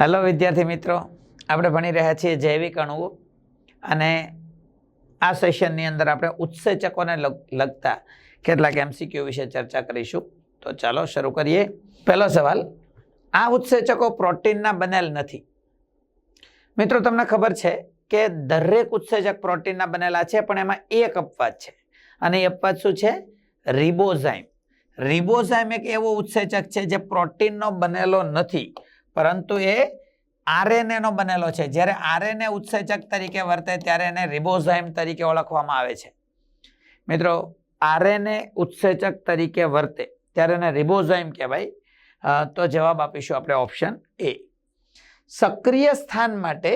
Hello વિદ્યાર્થી મિત્રો. આપણે ભણી રહ્યા છીએ જૈવિક અણુઓ. અને આ સેશનની અંદર આપણે ઉત્સેચકોને લગ- લગતા કેટલાક એમસીક્યુ વિશે ચર્ચા કરીશું. તો ચાલો શરૂ કરીએ. પહેલો સવાલ, આ ઉત્સેચકો પ્રોટીનના બનેલ નથી. મિત્રો, તમને ખબર છે કે દરેક ઉત્સેચક પ્રોટીનના બનેલા છે, પણ એમાં એક અપવાદ છે. અને એ અપવાદ શું છે? રિબોઝાઇમ. રિબોઝાઇમ એક એવો ઉત્સેચક છે જે પ્રોટીનનો બનેલો નથી. પરંતુ એ આરએનએનો બનેલો છે. જ્યારે આરએનએ ઉત્સેચક તરીકે વર્તે ત્યારે એને રિબોઝાઇમ તરીકે ઓળખવામાં આવે છે. મિત્રો, આરએનએ ઉત્સેચક તરીકે વર્તે ત્યારે એને રિબોઝાઇમ કહેવાય. તો જવાબ આપીશું આપણે ઓપ્શન એ. સક્રિય સ્થાન માટે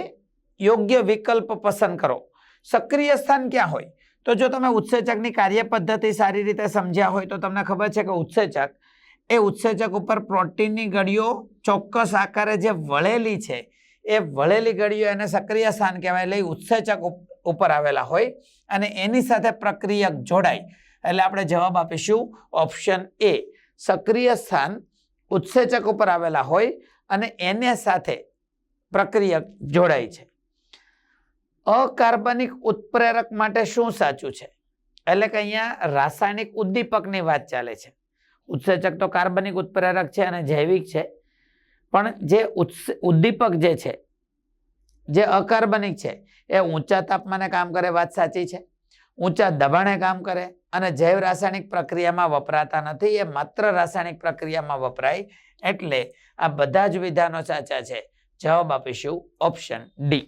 યોગ્ય વિકલ્પ પસંદ કરો. સક્રિય સ્થાન ક્યાં હોય? તો જો તમે ઉત્સેચકની કાર્ય પદ્ધતિ સારી રીતે સમજ્યા હોય તો તમને ખબર છે કે ઉત્સેચક એ ઉત્સેચક ઉપર પ્રોટીનની ગળીઓ ચોક્કસ આકારે જે વળેલી છે, એ વળેલી ગળીઓ એને સક્રિય સ્થાન કહેવાય એટલે ઉત્સેચક ઉપર આવેલા હોય અને એની સાથે પ્રક્રિયક જોડાય. એટલે આપણે જવાબ આપીશું ઓપ્શન એ. સક્રિય સ્થાન ઉત્સેચક ઉપર આવેલા હોય અને એને સાથે પ્રક્રિયક જોડાય છે. અકાર્બનિક ઉત્પ્રેરક માટે શું સાચું છે? એટલે કે અહીંયા રાસાયણિક ઉદ્દીપકની વાત ચાલે છે. ઉત્સેચક તો કાર્બનિક ઉત્પ્રેરક છે અને જૈવિક છે. પણ જે ઉદ્દીપક જે છે, જે અકાર્બનિક છે, એ ઊંચા તાપમાને કામ કરે, વાત સાચી છે. ઊંચા દબાણે કામ કરે અને જૈવ રાસાયણિક પ્રક્રિયામાં વપરાતા નથી, એ માત્ર રાસાયણિક પ્રક્રિયામાં વપરાય એટલે આ બધા જ વિધાનો સાચા છે. જવાબ આપીશું ઓપ્શન ડી.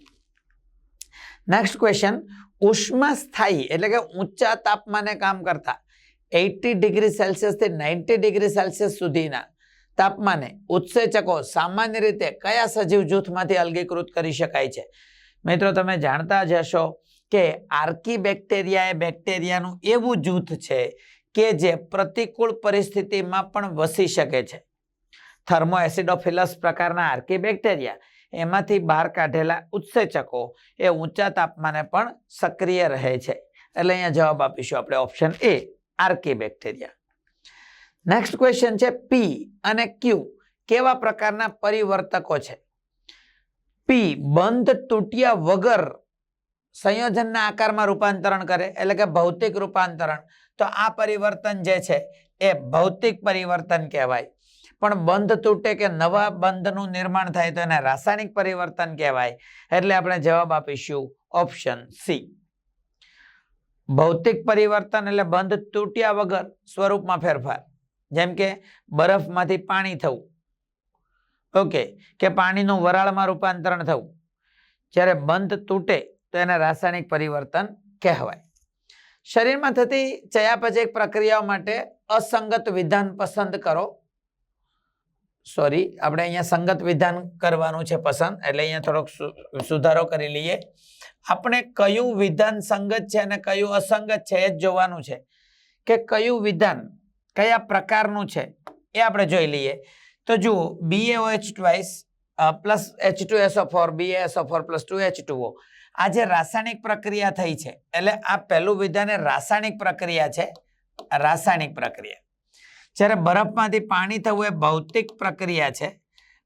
નેક્સ્ટ ક્વેશ્ચન ઉષ્મા સ્થાયી એટલે કે ઊંચા તાપમાને કામ કરતા. એઇટી ડિગ્રી સેલ્સિયસથી નાઇન્ટી ડિગ્રી સેલ્સિયસ સુધીના તાપમાને ઉત્સેચકો સામાન્ય રીતે કયા સજીવ જૂથમાંથી અલગીકૃત કરી શકાય છે? મિત્રો, તમે જાણતા જ હશો કે આર્કી બેક્ટેરિયા એ બેક્ટેરિયાનું એવું જૂથ છે કે જે પ્રતિકૂળ પરિસ્થિતિમાં પણ વસી શકે છે. થર્મો એસિડોફિલસ પ્રકારના આર્કી બેક્ટેરિયા એમાંથી બહાર કાઢેલા ઉત્સેચકો એ ઊંચા તાપમાને પણ સક્રિય રહે છે. એટલે અહીંયા જવાબ આપીશું આપણે option A. Archaebacteria next question છે પી અને ક્યુ કેવા પ્રકારના પરિવર્તકો છે? પી બંધ તૂટ્યા વગર સંયોજનના આકારમાં રૂપાંતરણ કરે, એટલે કે ભૌતિક રૂપાંતરણ. તો આ પરિવર્તન જે છે એ ભૌતિક પરિવર્તન કહેવાય. પણ બંધ તૂટે કે નવા બંધનું નિર્માણ થાય તો એને રાસાયણિક પરિવર્તન કહેવાય. એટલે આપણે જવાબ આપીશું ઓપ્શન સી ભૌતિક પરિવર્તન એટલે બંધ તૂટ્યા વગર સ્વરૂપમાં ફેરફાર. જેમ કે બરફમાંથી પાણી થવું. ઓકે કે પાણીનું વરાળમાં રૂપાંતરણ થવું. જ્યારે બંધ તૂટે તો એને રાસાયણિક પરિવર્તન કહેવાય. શરીરમાં થતી ચયાપચય પ્રક્રિયાઓ માટે અસંગત વિધાન પસંદ કરો. સોરી આપણે અહીંયા સંગત વિધાન કરવાનું છે પસંદ, એટલે અહીંયા થોડોક સુધારો કરી લઈએ. આપણે કયું વિધાન સંગત છે અને કયું અસંગત છે એ જ જોવાનું છે. કે કયું વિધાન કયા પ્રકારનું છે એ આપણે જોઈ લઈએ. તો જુઓ BaOH twice plus H two S O four B S O four plus two H two O આ જે રાસાયણિક પ્રક્રિયા થઈ છે, એટલે આ પહેલું વિધાન એ રાસાયણિક પ્રક્રિયા છે, રાસાયણિક પ્રક્રિયા. જ્યારે બરફમાંથી પાણી થવું એ ભૌતિક પ્રક્રિયા છે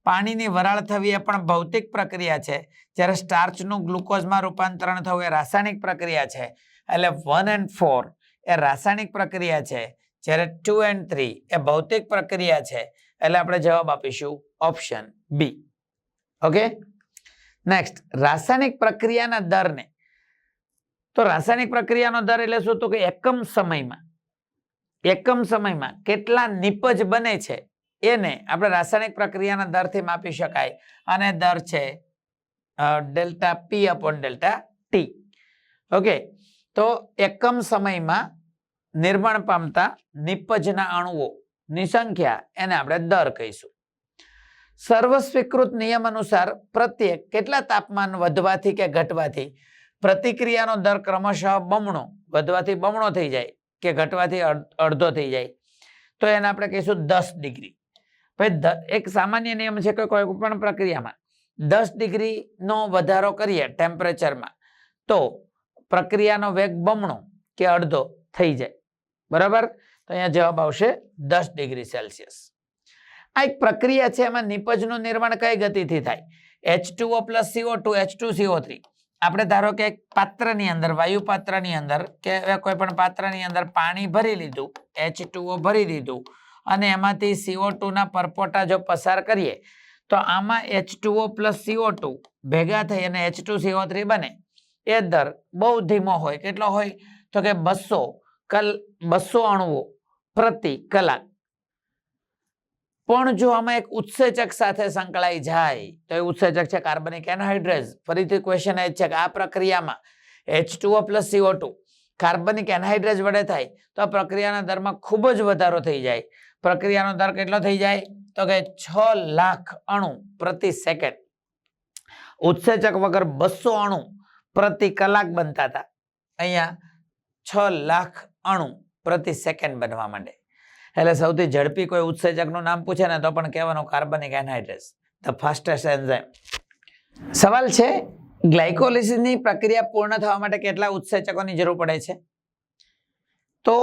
પાણીની વરાળ થવી એ પણ ભૌતિક પ્રક્રિયા છે. જ્યારે સ્ટાર્ચનું ગ્લુકોઝમાં રૂપાંતરણ થવું એ રાસાયણિક પ્રક્રિયા છે. એટલે વન એન્ડ ફોર એ રાસાયણિક પ્રક્રિયા છે. જ્યારે ટુ એન્ડ થ્રી એ ભૌતિક પ્રક્રિયા છે. એટલે આપણે જવાબ આપીશું ઓપ્શન બી. ઓકે? નેક્સ્ટ, રાસાયણિક પ્રક્રિયાના દરને. તો રાસાયણિક પ્રક્રિયાનો દર એટલે શું? તો કે એકમ સમયમાં. એકમ સમયમાં કેટલા નિપજ બને છે? એને આપણે રાસાયણિક પ્રક્રિયાના દરથી માપી શકાય. અને દર છે delta P upon delta T okay તો એકમ સમયમાં નિર્માણ પામતા નિપજના અણુઓની સંખ્યા એને આપણે દર કહીશું. સર્વસ્વીકૃત નિયમ અનુસાર પ્રત્યેક કેટલા તાપમાન વધવાથી કે ઘટવાથી? પ્રતિક્રિયાનો દર ક્રમશઃ બમણો, વધવાથી બમણો થઈ જાય કે ઘટવાથી અડધો થઈ જાય. તો એને આપણે કહીશું દસ ડિગ્રી. ભાઈ એક સામાન્ય નિયમ છે કે કોઈ પણ પ્રક્રિયામાં દસ ડિગ્રીનો વધારો કરીએ ટેમ્પરેચરમાં તો પ્રક્રિયાનો વેગ બમણો કે અડધો થઈ જાય. બરાબર? તો અહીંયા જવાબ આવશે દસ ડિગ્રી સેલ્સિયસ. આ એક પ્રક્રિયા છે, એમાં નિપજનું નિર્માણ કઈ ગતિથી થાય? H two O plus C O two H two C O three આપણે ધારો કે એક પાત્રની અંદર, વાયુ પાત્રની અંદર, કે કોઈ પણ પાત્રની અંદર પાણી ભરી લીધું એચ ટુઓ ભરી દીધું અને એમાંથી સીઓ ના પરપોટા જો પસાર કરીએ, તો આમાં H two O plus C O two ભેગા થઈ અને એચ ટુ સીઓ થ્રી બને. એ દર બહુ ધીમો હોય. કેટલો હોય? તો કે બસો કલ, બસો અણુઓ પ્રતિ કલાક. પણ જો આમાં એક ઉત્સેચક સાથે સંકળાઈ જાય, તો એ ઉત્સેચક છે કાર્બનિક એનહાઇડ્રેઝ. ફરીથી ક્વેશ્ચન એ છે કે આ પ્રક્રિયામાં H two O plus C O two કાર્બનિક એનહાઇડ્રેઝ વડે થાય, તો આ પ્રક્રિયાના દરમાં ખૂબ જ વધારો થઈ જાય. પ્રક્રિયાનો દર કેટલો થઈ જાય? તો કે છ લાખ અણુ પ્રતિ સેકન્ડ. ઉત્સેચક વગર બસો અણુ પ્રતિ કલાક બનતા હતા. અહીંયા છ લાખ અણુ પ્રતિ સેકન્ડ બનવા માંડે. એટલે સૌથી ઝડપી કોઈ ઉત્સેચકનું નામ પૂછે ને તો પણ કહેવાનું કાર્બનિક એનહાઇડ્રેસ, ધ ફાસ્ટેસ્ટ એન્ઝાઇમ. સવાલ છે, ગ્લાયકોલિસિસની પ્રક્રિયા પૂર્ણ થવા માટે કેટલા ઉત્સેચકોની જરૂર પડે છે? તો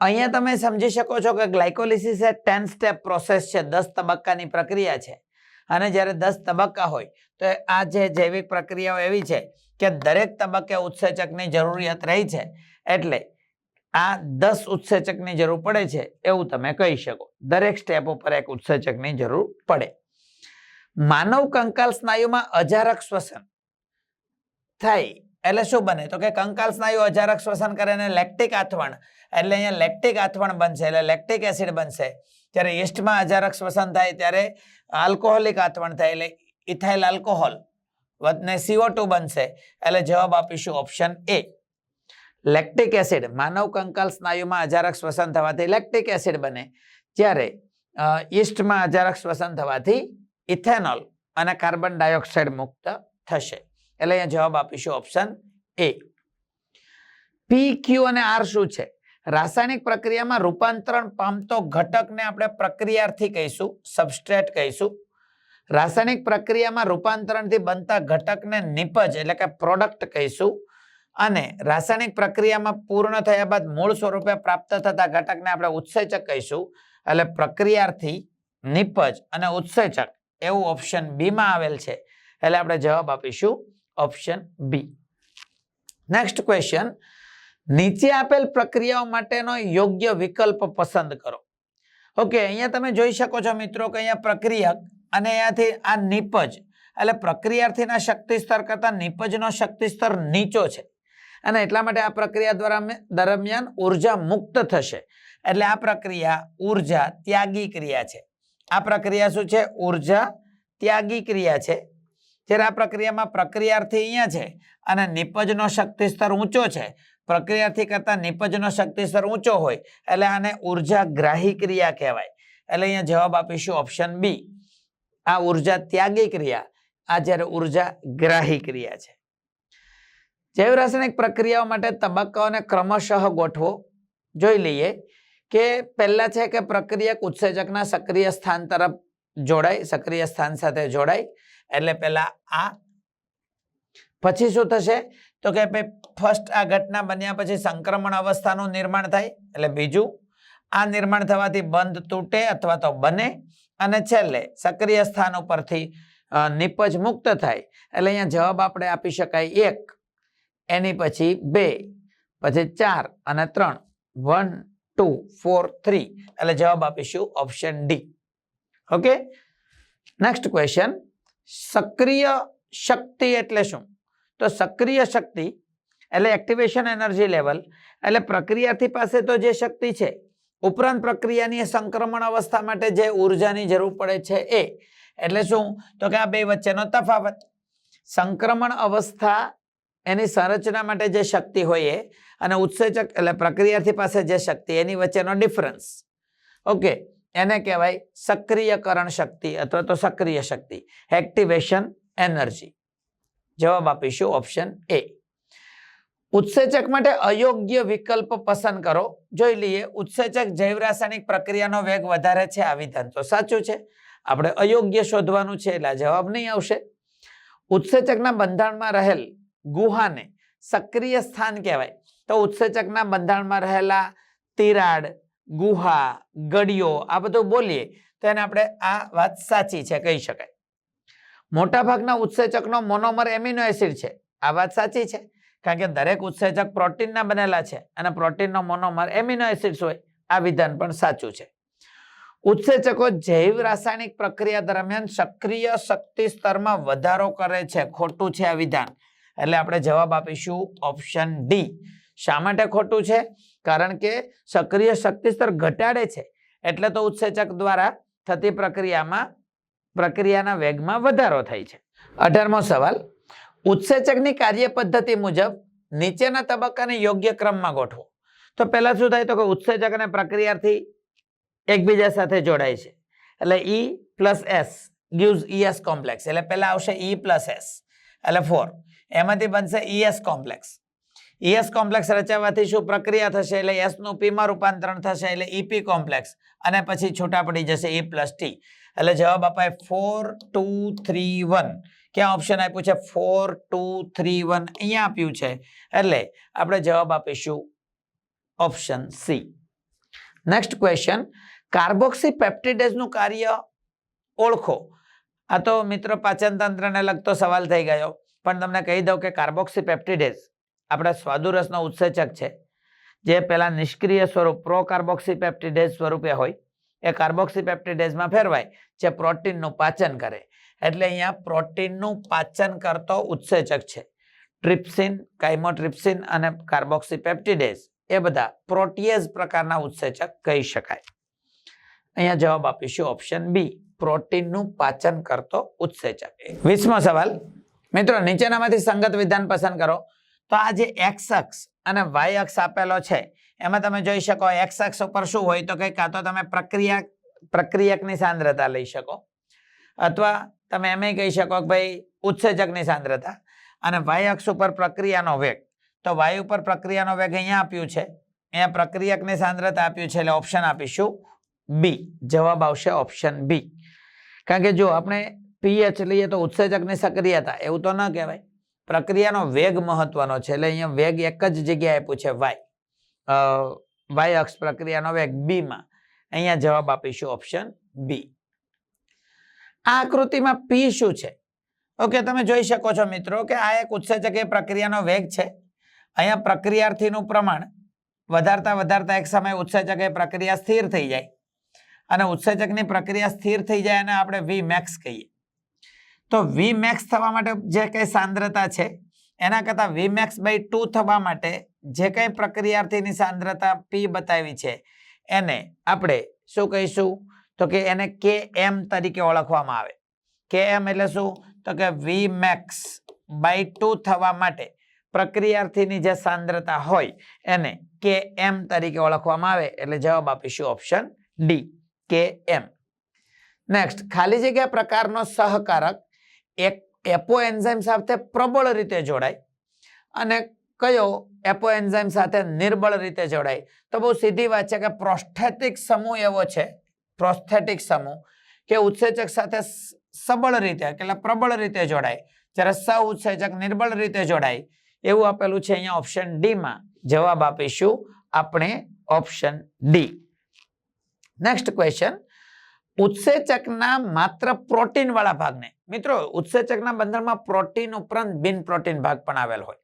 અહીંયા તમે સમજી શકો છો કે ગ્લાયકોલિસિસ એ ટેન સ્ટેપ પ્રોસેસ છે દસ તબક્કાની પ્રક્રિયા છે. અને જ્યારે દસ તબક્કા હોય તો આ જે જૈવિક પ્રક્રિયાઓ એવી છે કે દરેક તબક્કે ઉત્સેચકની જરૂરિયાત રહી છે. એટલે આ દસ ઉત્સેચકની જરૂર પડે છે એવું તમે કહી શકો. દરેક સ્ટેપ ઉપર એક ઉત્સેચકની જરૂર પડે. માનવ કંકાલ સ્નાયુમાં અજારક શ્વસન થાય એટલે શું બને? તો કે કંકાલ સ્નાયુ અજારક શ્વસન કરે અને લેક્ટિક આથવણ. એટલે અહીંયા લેક્ટિક આથવણ બનશે, એટલે લેક્ટિક એસિડ બનશે. જ્યારે ઈસ્ટમાં અજારક શ્વસન થાય, ત્યારે આલ્કોહોલિક આથવણ થાય, એટલે ઇથાઇલ આલ્કોહોલ. ને સીઓ બનશે. એટલે જવાબ આપીશું ઓપ્શન એ લેક્ટિક એસિડ. માનવ કંકાલ સ્નાયુમાં અજારક શ્વસન થવાથી લેક્ટિક એસિડ બને. જ્યારે ઈસ્ટમાં અજારક શ્વસન થવાથી ઇથેનોલ અને કાર્બન ડાયોક્સાઇડ મુક્ત થશે. એટલે અહીંયા જવાબ આપીશું ઓપ્શન એ પી ક્યુ અને આર શું છે? રાસાયણિક પ્રક્રિયામાં રૂપાંતરણ પામતો ઘટકને આપણે પ્રક્રિયાર્થી કહીશું સબસ્ટ્રેટ કહીશું. રાસાયણિક પ્રક્રિયામાં રૂપાંતરણથી બનતા ઘટકને નિપજ એટલે કે પ્રોડક્ટ કહીશું. અને રાસાયણિક પ્રક્રિયામાં પૂર્ણ થયા બાદ મૂળ સ્વરૂપે પ્રાપ્ત થતા ઘટકને આપણે ઉત્સેચક કહીશું. એટલે પ્રક્રિયાર્થી, નિપજ અને ઉત્સેચક એવું ઓપ્શન બીમાં આવેલ છે. એટલે આપણે જવાબ આપીશું ઓપ્શન બી નેક્સ્ટ ક્વેશ્ચન નીચે આપેલ પ્રક્રિયાઓ માટેનો યોગ્ય વિકલ્પ પસંદ કરો. ઓકે અહીંયા તમે જોઈ શકો છો મિત્રો કે અહીંયા પ્રક્રિયક અને અહીંયાથી આ નિપજ. એટલે પ્રક્રિયાર્થીના શક્તિ સ્તર કરતાં નિપજનો શક્તિ સ્તર નીચો છે. અને એટલા માટે આ પ્રક્રિયા દ્વારા દરમિયાન ઊર્જા મુક્ત થશે. એટલે આ પ્રક્રિયા ઊર્જા ત્યાગી ક્રિયા છે. આ પ્રક્રિયા શું છે? ઊર્જા ત્યાગી ક્રિયા છે. જ્યારે આ પ્રક્રિયામાં પ્રક્રિયાર્થી અહીંયા છે અને નિપજનો શક્તિ સ્તર ઊંચો છે, પ્રક્રિયાર્થી કરતા નિપજનો શક્તિ સ્તર ઊંચો હોય, એટલે આને ઊર્જા ગ્રાહી ક્રિયા કહેવાય. એટલે અહીંયા જવાબ આપીશું ઓપ્શન બી આ ઊર્જા ત્યાગી ક્રિયા, આ જ્યારે ઊર્જા ગ્રાહી ક્રિયા છે. જૈવ રાસાયણિક પ્રક્રિયાઓ માટે તબક્કાઓને ક્રમશઃ ગોઠવો. જોઈ લઈએ કે પહેલા છે કે પ્રક્રિયક ઉત્સેજકના સક્રિય સ્થાન તરફ જોડાય, સક્રિય સ્થાન સાથે જોડાય. એટલે પહેલા આ. પછી શું થશે? તો કે ફર્સ્ટ આ ઘટના બન્યા પછી સંક્રમણ અવસ્થાનું નિર્માણ થાય, એટલે બીજું, આ નિર્માણ થવાથી બંધ તૂટે અથવા તો બને, અને છેલ્લે સક્રિય સ્થાન ઉપરથી નિપજ મુક્ત થાય. એટલે અહીંયા જવાબ આપણે આપી શકાય એક, એની પછી બે, પછી ચાર અને ત્રણ. વન ટુ ફોર થ્રી એટલે જવાબ આપીશું option D okay next question સક્રિય શક્તિ એટલે શું? તો સક્રિય શક્તિ એટલે એક્ટિવેશન એનર્જી લેવલ એટલે પ્રક્રિયાથી પાસે તો જે શક્તિ છે, ઉપરાંત પ્રક્રિયાની સંક્રમણ અવસ્થા માટે જે ઉર્જાની જરૂર પડે છે એ. એટલે શું? તો કે આ બે વચ્ચેનો તફાવત. સંક્રમણ અવસ્થા એની સંરચના માટે જે શક્તિ હોય એ અને ઉત્સેચક એટલે પ્રક્રિયાથી પાસે જે શક્તિ, એની વચ્ચેનો ડિફરન્સ ઓકે એને કહેવાય સક્રિયકરણ શક્તિ અથવા તો સક્રિય શક્તિ એક્ટિવેશન એનર્જી જવાબ આપીશું ઓપ્શન એ ઉત્સેચક માટે અયોગ્ય વિકલ્પ પસંદ કરો. જોઈ લઈએ, ઉત્સેચક જૈવ રાસાયણિક પ્રક્રિયાનો વેગ વધારે છે આ વિધાન. તો સાચું છે? આપણે અયોગ્ય શોધવાનું છે એટલે જવાબ નહીં આવશે. ઉત્સેચકના બંધારણમાં રહેલ ગુહાને સક્રિય સ્થાન કહેવાય. તો ઉત્સેચકના બંધારણમાં રહેલા તિરાડ ગુહા ગડિયો આ બધું બોલીએ તો એને આપણે આ વાત સાચી છે, કહી શકાય. મોટાભાગના ઉત્સેચકનો મોનોમર એમિનો એસિડ છે. આ વાત સાચી છે. કારણ કે દરેક ઉત્સેચક પ્રોટીનના બનેલા છે અને પ્રોટીનનો મોનોમર એમિનો એસિડ્સ હોય આ વિધાન પણ સાચું છે. ઉત્સેચકો જૈવ રાસાયણિક પ્રક્રિયા દરમિયાન સક્રિય શક્તિ સ્તરમાં વધારો કરે છે. ખોટું છે આ વિધાન. એટલે આપણે જવાબ આપીશું ઓપ્શન ડી. શા માટે ખોટું છે? કારણ કે સક્રિય શક્તિ સ્તર ઘટાડે છે. એટલે તો ઉત્સેચક દ્વારા થતી પ્રક્રિયામાં, પ્રક્રિયાના વેગમાં વધારો થાય છે. અઢારમો સવાલ. ઉત્સેચકની કાર્ય પદ્ધતિ મુજબ નીચેના તબક્કાને યોગ્ય ક્રમમાં ગોઠવો. તો પહેલાં શું થાય? તો કે ઉત્સેચક અને પ્રક્રિયાથી એકબીજા સાથે જોડાય છે. એટલે E plus S gives E S complex એટલે પહેલાં આવશે ઈ પ્લસ એસ એટલે ફોર એમાંથી બનશે E S complex ES complex રચાવવાથી શું પ્રક્રિયા થશે? એટલે એસનું પી રૂપાંતરણ થશે, એટલે ઈપી કોમ્પ્લેક્સ અને પછી છૂટા પડી જશે ઈ પ્લસ ટી એટલે જવાબ અપાય ફોર ટુ થ્રી વન ક્યાં ઓપ્શન આપ્યું છે? ફોર ટુ થ્રી વન અહીંયા આપ્યું છે. એટલે આપણે જવાબ આપીશું ઓપ્શન સી નેક્સ્ટ ક્વેશ્ચન કાર્બોક્સી પેપ્ટિડેઝનું કાર્ય ઓળખો. આ તો મિત્રો પાચનતંત્રને લગતો સવાલ થઈ ગયો. પણ તમને કહી દઉં કે કાર્બોક્સી પેપ્ટિડેઝ આપણા સ્વાદુરસનો ઉત્સેચક છે. જે પેલા નિષ્ક્રિય સ્વરૂપ પ્રો કાર્બોક્સી પેપ્ટિડેઝ સ્વરૂપે હોય, એ કાર્બોક્સી પેપ્ટિડેઝમાં ફેરવાય, જે પ્રોટીનનું પાચન કરે. એટલે અહીંયા પ્રોટીનનું પાચન કરતો ઉત્સેચક છે. ટ્રિપ્સિન, કાઇમોટ્રિપ્સિન અને કાર્બોક્સી પેપ્ટિડેઝ એ બધા પ્રોટીએઝ પ્રકારના ઉત્સેચક કહી શકાય. અહીંયા જવાબ આપીશું ઓપ્શન બી, પ્રોટીનનું પાચન કરતો ઉત્સેચક. વીસમો સવાલ, મિત્રો, નીચેનામાંથી સંગત વિધાન પસંદ કરો. તો આ જે એક્સ અક્ષ અને વાય અક્ષ આપેલો છે, એમાં તમે જોઈ શકો એક્સ અક્ષ ઉપર શું હોય તો કે કાં તો તમે પ્રક્રિયા, પ્રક્રિયકની સાંદ્રતા લઈ શકો. અથવા તમે એમ કહી શકો કે ભાઈ ઉત્સેચકની સાંદ્રતા. અને વાય અક્ષ ઉપર પ્રક્રિયાનો વેગ. તો વાયુ ઉપર પ્રક્રિયાનો વેગ અહીંયા આપ્યું છે. અહીંયા પ્રક્રિયકની સાંદ્રતા આપ્યું છે એટલે ઓપ્શન આપીશું બી જવાબ આવશે ઓપ્શન બી કારણ કે જો આપણે પીએચ લઈએ તો ઉત્સેચકની સક્રિયતા, એવું તો ન કહેવાય. પ્રક્રિયાનો વેગ મહત્વનો છે. એટલે અહીંયા વેગ એક જ જગ્યાએ આપ્યું છે વાય. વાય અક્ષ પ્રક્રિયાનો વેગ બીમાં અહીંયા જવાબ આપીશું ઓપ્શન બી આ આકૃતિમાં પી શું છે? ઓકે, તમે જોઈ શકો છો મિત્રો કે આ એક ઉત્સેચક પ્રક્રિયાનો વેગ છે. અહીંયા પ્રક્રિયાર્થીનું પ્રમાણ વધારતા વધારતા એક સમયે ઉત્સેચકે પ્રક્રિયા સ્થિર થઈ જાય. અને ઉત્સેચકની પ્રક્રિયા સ્થિર થઈ જાય અને આપણે વી મેક્સ કહીએ. તો વી મેક્સ થવા માટે જે કંઈ સાંદ્રતા છે, એના કરતાં વી મેક્સ બાય ટુ થવા માટે જે કંઈ પ્રક્રિયાર્થીની સાંદ્રતા પી બતાવી છે, એને આપણે શું કહીશું? તો કે એને કે એમ તરીકે ઓળખવામાં આવે. કે એમ એટલે શું? તો કે વી મેક્સ બાય ટુ થવા માટે પ્રક્રિયાર્થીની જે સાંદ્રતા હોય, એને કે એમ તરીકે ઓળખવામાં આવે. એટલે જવાબ આપીશું ઓપ્શન ડી કે એમ નેક્સ્ટ ખાલી જગ્યા પ્રકારનો સહકારક એક એપો એન્ઝાઇમ સાથે પ્રબળ રીતે જોડાય અને કયો એપો એન્ઝાઇમ સાથે નિર્બળ રીતે જોડાય? તો બહુ સીધી વાત છે કે પ્રોસ્થેટિક સમૂહ એવો છે, પ્રોસ્થેટિક સમૂહ, કે ઉત્સેચક સાથે સબળ રીતે, એટલે પ્રબળ રીતે જોડાય. જ્યારે સ ઉત્સેચક નિર્બળ રીતે જોડાય, એવું આપેલું છે અહીંયા ઓપ્શન ડીમાં જવાબ આપીશું આપણે ઓપ્શન ડી નેક્સ્ટ ક્વેશ્ચન ઉત્સેચકના માત્ર પ્રોટીન વાળા ભાગને. મિત્રો, ઉત્સેચકના બંધનમાં પ્રોટીન ઉપરાંત બિન પ્રોટીન ભાગ પણ આવેલ હોય.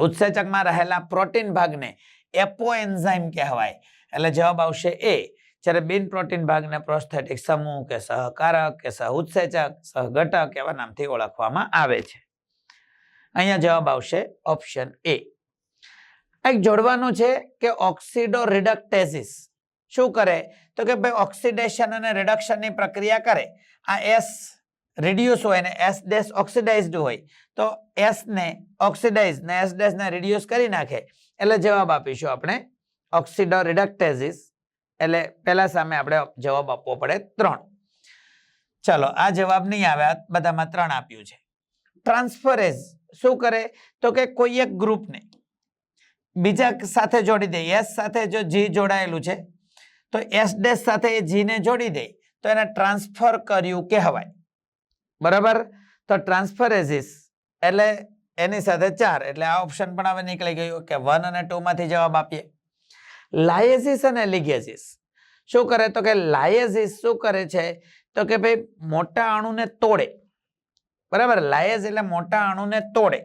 ઉત્સેચકમાં રહેલા પ્રોટીન ભાગને એપો એન્ઝાઇમ કહેવાય. એટલે જવાબ આવશે એ, જ્યારે બિન પ્રોટીન ભાગને પ્રોસ્થેટિક સમૂહ કે સહકારક કે સહ ઉત્સેચક સહઘટક એવા નામથી ઓળખવામાં આવે છે. અહીંયા જવાબ આવશે ઓપ્શન એ. એક જોડવાનું છે કે ઓક્સિડો રિડક્ટેસિસ શું કરે? તો કે ભાઈ ઓક્સિડેશન અને રિડક્શનની પ્રક્રિયા કરે. આ એસ રિડ્યુસ હોય ને એસ ડેસ ઓક્સિડાઇઝડ હોય, તો એસને ઓક્સિડાઇઝ ને એસ ડેસને રિડ્યુસ કરી નાખે. એટલે જવાબ આપીશું આપણે ઓક્સિડો રિડક્ટેઝિસ એટલે પહેલા સામે આપણે જવાબ આપવો પડે ત્રણ. ચલો, આ જવાબ નહીં આવ્યા બધામાં ત્રણ આપ્યું છે. ટ્રાન્સફરેઝ શું કરે? તો કે કોઈ એક ગ્રુપને બીજા સાથે જોડી દે એસ સાથે જો જી જોડાયેલું છે તો એસ ડેશ સાથે એ જીને જોડી દે, તો એને ટ્રાન્સફર કર્યું કહેવાય. બરાબર? તો ટ્રાન્સફરેઝિસ એટલે એની સાથે ચાર, એટલે આ ઓપ્શન પણ હવે નીકળી ગયું કે વન અને ટુમાંથી જવાબ આપીએ. લાયેઝિસ અને લિગેઝિસ શું કરે? તો કે લાયઝિસ શું કરે છે? તો કે ભાઈ મોટા અણુને તોડે. બરાબર? લાયેઝ એટલે મોટા અણુને તોડે.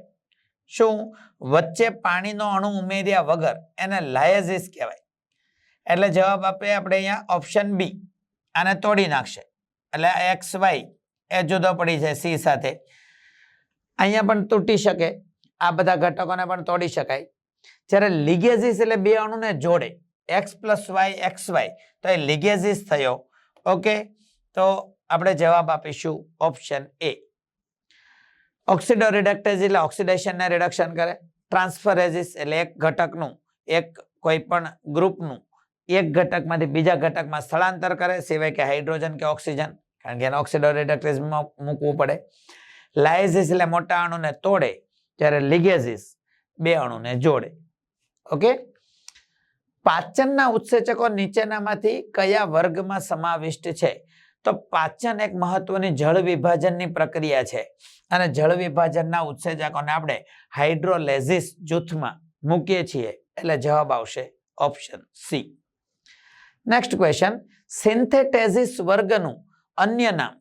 શું? વચ્ચે પાણીનો અણુ ઉમેર્યા વગર એને લાયેઝિસ કહેવાય. એટલે જવાબ આપે આપણે અહીંયા ઓપ્શન બી આને તોડી નાખશે. એટલે એક્સ વાય એ જુદો પડી જાય સી સાથે. અહીંયા પણ તૂટી શકે. આ બધા ઘટકોને પણ તોડી શકાય. જ્યારે લિગેઝિસ એટલે બે અણુને જોડે X plus Y X Y તો એ લિગેઝિસ થયો. ઓકે તો આપણે જવાબ આપીશું ઓપ્શન એ ઓક્સિડો રિડક્ટેઝ એટલે ઓક્સિડેશનને રિડક્શન કરે. ટ્રાન્સફરેઝિસ એટલે એક ઘટકનું, એક કોઈ પણ ગ્રુપનું એક ઘટકમાંથી બીજા ઘટકમાં સ્થળાંતર કરે, સિવાય કે હાઇડ્રોજન કે ઓક્સિજન, કારણ કે એને ઓક્સિડો રિડક્ટેજમાં મૂકવું પડે. લાયઝિસ એટલે મોટા અણુને તોડે જ્યારે લિગેઝિસ બે અણુને જોડે. ઓકે? પાચનના ઉત્સેચકો નીચેનામાંથી કયા વર્ગમાં સમાવિષ્ટ છે? તો પાચન એક મહત્વની જળ વિભાજનની પ્રક્રિયા છે. અને જળ વિભાજનના ઉત્સેચકોને આપણે હાઇડ્રોલેઝિસ જૂથમાં મૂકીએ છીએ. એટલે જવાબ આવશે option C. Next question synthetases વર્ગનું અન્ય નામ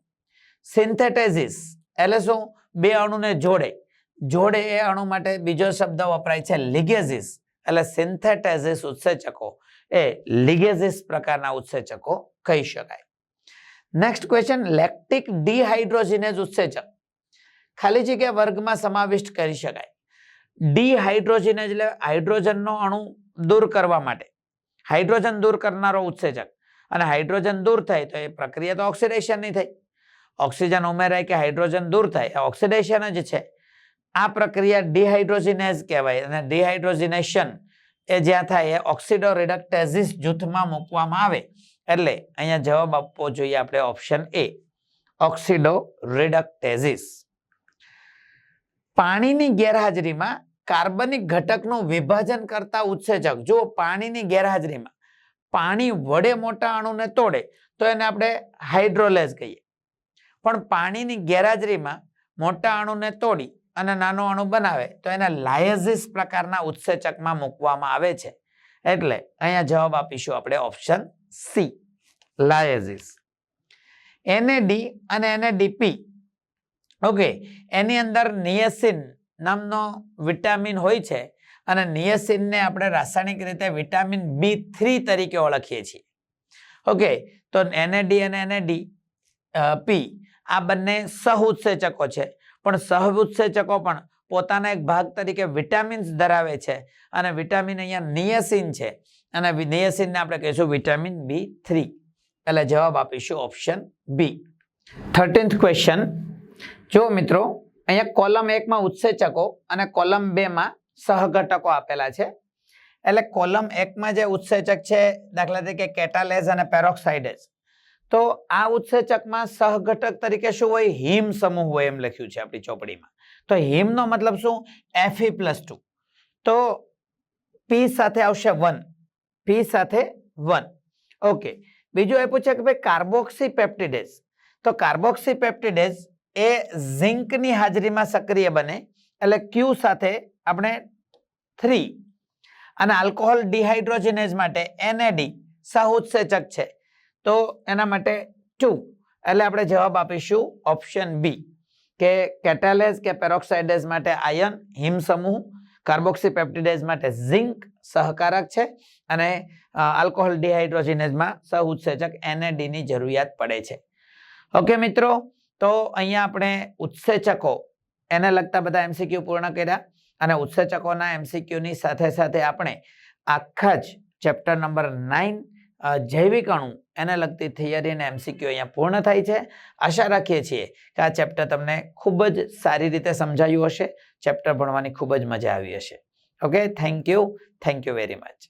સિન્થેટેઝિસ એટલે શું? બે અણુને જોડે. જોડે એ અણુ માટે બીજો શબ્દ વપરાય છે લિગેઝિસ એટલે સિન્થેટેઝિસ ઉત્સેચકો. એ લિગેઝિસ પ્રકારના ઉત્સેચકો કહી શકાય. નેક્સ્ટ ક્વેશ્ચન લેક્ટિક ડિહાઇડ્રોજિનેઝ ઉત્સેચક. ખાલી જગ્યા વર્ગમાં સમાવિષ્ટ કરી શકાય. ડિહાઇડ્રોજિનેઝ એટલે હાઇડ્રોજનનો અણુ દૂર કરવા માટે. હાઇડ્રોજન દૂર કરનારો ઉત્સેચક અને હાઇડ્રોજન દૂર થાય તો એ પ્રક્રિયા તો ઓક્સિડેશનની થઈ. ઓક્સિજન ઉમેરાય કે હાઇડ્રોજન દૂર થાય, એ ઓક્સિડેશન જ છે. આ પ્રક્રિયા ડિહાઇડ્રોજિનેઝ કહેવાય અને ડિહાઇડ્રોજિનેશન એ જ્યાં થાય એ ઓક્સિડો રિડક્ટેઝિસ જૂથમાં મૂકવામાં આવે. એટલે અહીંયા જવાબ આપવો જોઈએ આપણે ઓપ્શન એ ઓક્સિડો રિડક્ટેઝિસ પાણીની ગેરહાજરીમાં કાર્બનિક ઘટકનું વિભાજન કરતા ઉત્સેચક જો પાણીની ગેરહાજરીમાં. પાણી વડે મોટા અણુને તોડે, તો એને આપણે હાઇડ્રોલેઝ કહીએ. પણ પાણીની ગેરહાજરીમાં મોટા અણુને તોડી અને નાનો અણુ બનાવે, તો એને લાયઝિસ પ્રકારના ઉત્સેચકમાં મૂકવામાં આવે છે. એટલે અહીંયા જવાબ આપીશું આપણે ઓપ્શન સી, લાયઝિસ. એનએડી અને એનએડીપી. ઓકે, એની અંદર નિયસિન નામનો વિટામિન હોય છે અને નિયસિનને આપણે રાસાયણિક રીતે વિટામિન બી થ્રી તરીકે ઓળખીએ છીએ. ઓકે, તો એનએડી અને એનએડી પી, આ બંને સહ ઉત્સેચકો છે. પણ સહ ઉત્સેચકો પણ પોતાના એક ભાગ તરીકે વિટામિન્સ ધરાવે છે અને વિટામિન અહીંયા નિયસિન છે અને નિયસિનને આપણે કહીશું વિટામિન બી થ્રી. એટલે જવાબ આપીશું ઓપ્શન બી. Thirteenth question. જો મિત્રો અહીંયા કોલમ એકમાં ઉત્સેચકો અને કોલમ બેમાં સહઘટકો આપેલા છે. એટલે કોલમ એકમાં જે ઉત્સેચક છે, દાખલા તરીકે કેટાલેઝ અને પેરોક્સાઇડેઝ તો આ ઉત્સેચકમાં સહઘટક તરીકે શું હોય? હિમ સમૂહ હોય એમ લખ્યું છે આપણી ચોપડીમાં. તો હિમનો મતલબ શું? એફી પ્લસ ટુ તો પી સાથે આવશે વન પી સાથે વન ઓકે બીજું એ પૂછે કે ભાઈ કાર્બોક્સી પેપ્ટિડેઝ તો કાર્બોક્સી પેપ્ટિડેઝ એ ઝિંકની હાજરીમાં સક્રિય બને, એટલે ક્યુ સાથે આપણે થ્રી અને આલ્કોહોલ ડિહાઇડ્રોજિનેઝ માટે એનએડી સહઉત્સેચક છે. તો એના માટે ટુ એટલે આપણે જવાબ આપીશું ઓપ્શન બી કે કેટાલેઝ કે પેરોક્સાઇડેઝ માટે આયન હિમ સમૂહ કાર્બોક્સી પેપ્ટિડેઝ માટે ઝિંક સહકારક છે, અને આલ્કોહોલ ડિહાઇડ્રોજિનેઝમાં સહઉત્સેચક એનએડીની જરૂરિયાત પડે છે. ઓકે મિત્રો? તો અહીંયા આપણે ઉત્સેચકો, એને લગતા બધા એમસીક્યુ પૂર્ણ કર્યા અને ઉત્સેચકોના એમસીક્યુની સાથે સાથે આપણે આખા જ ચેપ્ટર નંબર નાઇન જૈવિક અણુ એને લગતી થિયરી અને એમસીક્યુ અહીંયા પૂર્ણ થાય છે. આશા રાખીએ છીએ કે આ ચેપ્ટર તમને ખૂબ જ સારી રીતે સમજાયું હશે. ચેપ્ટર ભણવાની ખૂબ જ મજા આવી હશે. Okay thank you thank you very much